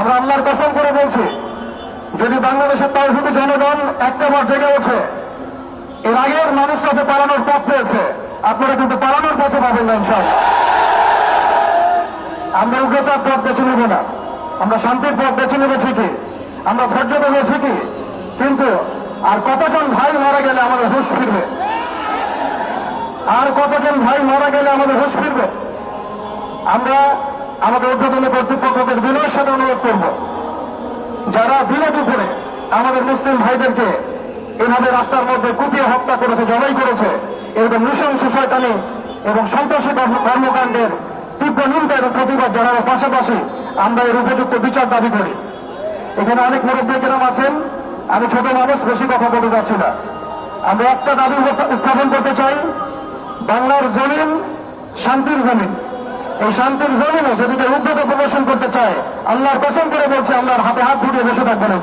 আমরা আল্লাহর কসম করে বলছি, যদি বাংলাদেশের তৌহিদি জনগণ একটা বার জেগে ওঠে, এর আগের মানুষরা তো পালানোর পথ পেয়েছে, আপনারা কিন্তু পালানোর পথে পাবেন না ইনশাআল্লাহ। আমরা উগ্রতার পথ বেছে নেব না। আমরা শান্তির পথ বেছে নেব ঠিকই। আমরা ধৈর্য দেবো ঠিকই। কিন্তু আর কতজন ভাই মারা গেলে আমাদের হুশ ফিরবে? আর কতজন ভাই মারা গেলে আমাদের হুশ ফিরবে? আমরা ঊর্ধ্বতন কর্তৃপক্ষকে বিনয়ের সাথে অনুরোধ করব। যারা দিনে করে আমাদের মুসলিম ভাইদেরকে এভাবে রাস্তার মধ্যে কুপিয়ে হত্যা করেছে, জবাই করেছে, এরকম নৃশংস শয়তানি এবং সন্ত্রাসী কর্মকাণ্ডের তীব্র নিন্দা এবং প্রতিবাদ জানানোর পাশাপাশি আমরা এর উপযুক্ত বিচার দাবি করি। এখানে অনেক মুরব্বী কেরাম আছেন, আমি ছোট মানুষ, বেশি কথা বলতে যাচ্ছি না। আমরা একটা দাবি উত্থাপন করতে চাই, বাংলার জমিন শান্তির জমিন। এই শান্তির জমিনে যদি কেউ উদ্যোগ প্রদর্শন করতে চায়, আল্লাহর কসম করে বলছে আমরা হাতে হাত ধুয়ে বসে থাকব না।